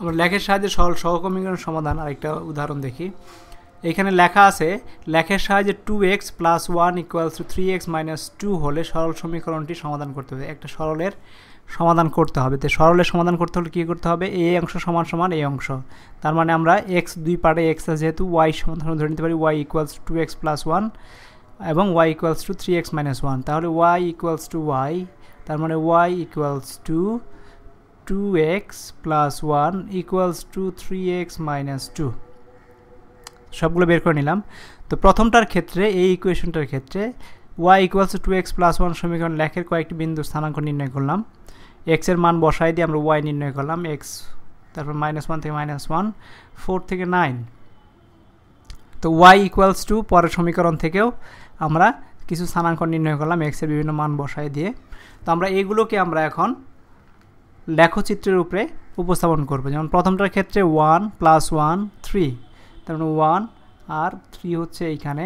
আমরা লেখের সাহায্যে সরল সহকর্মীকরণ সমাধান, আরেকটা উদাহরণ দেখি। এখানে লেখা আছে, লেখের সাহায্যে two X plus one equals to three X minus two হলে সরল সমীকরণটি সমাধান করতে হবে। একটা সরলের সমাধান করতে হবে। তো সরলের সমাধান করতে হলে কী করতে হবে? এ অংশ সমান সমান এ অংশ। তার মানে আমরা এক্স দুই পার্টে এক্স যেহেতু ওয়াই সমাধান ধরে নিতে পারি Y equals two X plus one এবং Y equals to three X minus one তাহলে ওয়াই ইকুয়ালস টু ওয়াই তার মানে Y equals to two X plus one equals to three X minus two সবগুলো বের করে নিলাম। তো প্রথমটার ক্ষেত্রে, এই ইকুয়েশনটার ক্ষেত্রে Y equals two X plus one সমীকরণ লেখের কয়েকটি বিন্দু স্থানাঙ্ক নির্ণয় করলাম। এক্সের মান বসাই দিয়ে আমরা ওয়াই নির্ণয় করলাম। এক্স তারপর মাইনাস ওয়ান থেকে মাইনাস ওয়ান ফোর থেকে নাইন তো ওয়াই ইকুয়ালস টু পরের সমীকরণ থেকেও আমরা কিছু স্থানাঙ্ক নির্ণয় করলাম এক্সের বিভিন্ন মান বসাই দিয়ে। তো আমরা এগুলোকে আমরা এখন লেখচিত্রের উপরে উপস্থাপন করবে। যেমন প্রথমটার ক্ষেত্রে ওয়ান প্লাস ওয়ান থ্রি তার মানে ওয়ান আর থ্রি হচ্ছে এইখানে।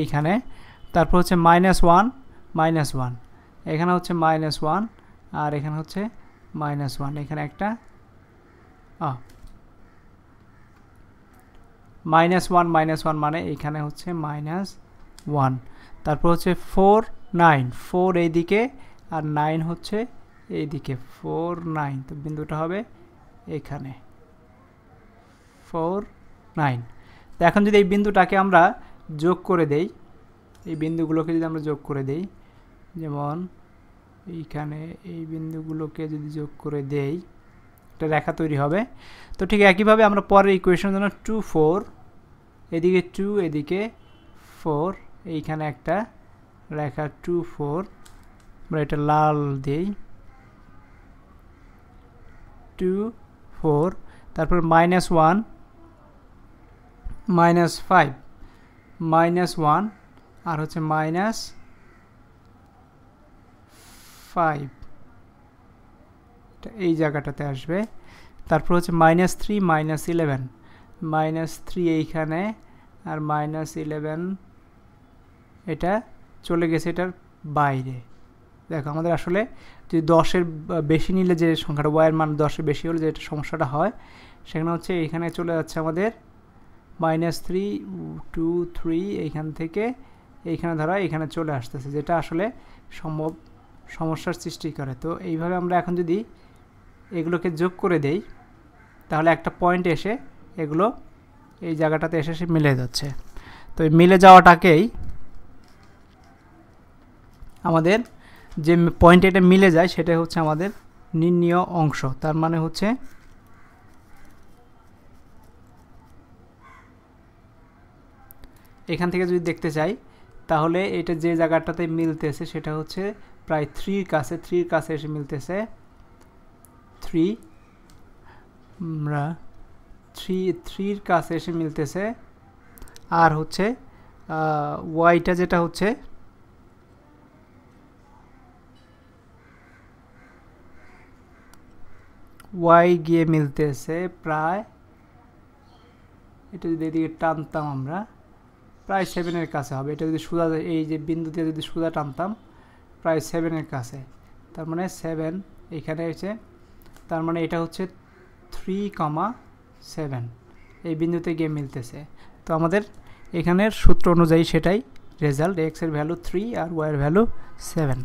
এইখানে। তারপর হচ্ছে মাইনাস ওয়ান মাইনাস ওয়ান এখানে হচ্ছে মাইনাস ওয়ান আর এখানে হচ্ছে মাইনাস ওয়ান এখানে একটা মাইনাস ওয়ান মাইনাস ওয়ান মানে এখানে হচ্ছে মাইনাস ওয়ান তারপর হচ্ছে ফোর নাইন ফোর এইদিকে আর নাইন হচ্ছে এইদিকে ফোর নাইন তো বিন্দুটা হবে এখানে। ফোর নাইন তো এখন যদি এই বিন্দুটাকে আমরা যোগ করে দেই, এই বিন্দুগুলোকে যদি আমরা যোগ করে দেই, যেমন এইখানে এই বিন্দুগুলোকে যদি যোগ করে দেই, একটা রেখা তৈরি হবে। তো ঠিক একইভাবে আমরা পরের ইকুয়েশনের জন্য টু ফোর এদিকে টু এদিকে ফোর এইখানে একটা রেখা টু ফোর আমরা এটা লাল দিই টু ফোর তারপর minus one minus five minus one আর হচ্ছে মাইনাস ফাইভ এই জায়গাটাতে আসবে। তারপর হচ্ছে minus three minus eleven minus three এইখানে, আর মাইনাস ইলেভেন এটা চলে গেছে এটার বাইরে। দেখো, আমাদের আসলে যদি দশের বেশি নিলে যে সংখ্যাটা ওয়াইয়ের মান দশের বেশি হলে যেটা সমস্যাটা হয়, সেখানে হচ্ছে এইখানে চলে যাচ্ছে আমাদের মাইনাস থ্রি টু থ্রি এইখান থেকে এইখানে ধরা এখানে চলে আসতেছে, যেটা আসলে সম্ভব, সমস্যার সৃষ্টি করে। তো এইভাবে আমরা এখন যদি এগুলোকে যোগ করে দেই, তাহলে একটা পয়েন্ট এসে এগুলো এই জায়গাটাতে এসে সে মিলে যাচ্ছে। তো মিলে যাওয়াটাকেই আমাদের যে পয়েন্ট এটা মিলে যায় সেটা হচ্ছে আমাদের নির্ণীয় অংশ। তার মানে হচ্ছে এখান থেকে যদি দেখতে চাই, তাহলে এটা যে জায়গাটাতে মিলতেছে, সেটা হচ্ছে প্রায় থ্রির কাছে থ্রির কাছে এসে মিলতেছে থ্রি, আমরা থ্রি, থ্রির কাছে এসে মিলতেছে। আর হচ্ছে ওয়াইটা যেটা হচ্ছে ওয়াই গিয়ে মিলতেছে প্রায়, এটা যদি এদিকে টানতাম আমরা, প্রায় সেভেনের কাছে হবে। এটা যদি সুদা, এই যে বিন্দু দিয়ে যদি সুদা টানতাম, প্রায় সেভেনের কাছে। তার মানে সেভেন এখানে এসে তার মানে এটা হচ্ছে থ্রি কমা সেভেন এই বিন্দুতে গিয়ে মিলতেছে। তো আমাদের এখানের সূত্র অনুযায়ী সেটাই রেজাল্ট এক্সের ভ্যালু থ্রি আর ওয়াইয়ের ভ্যালু সেভেন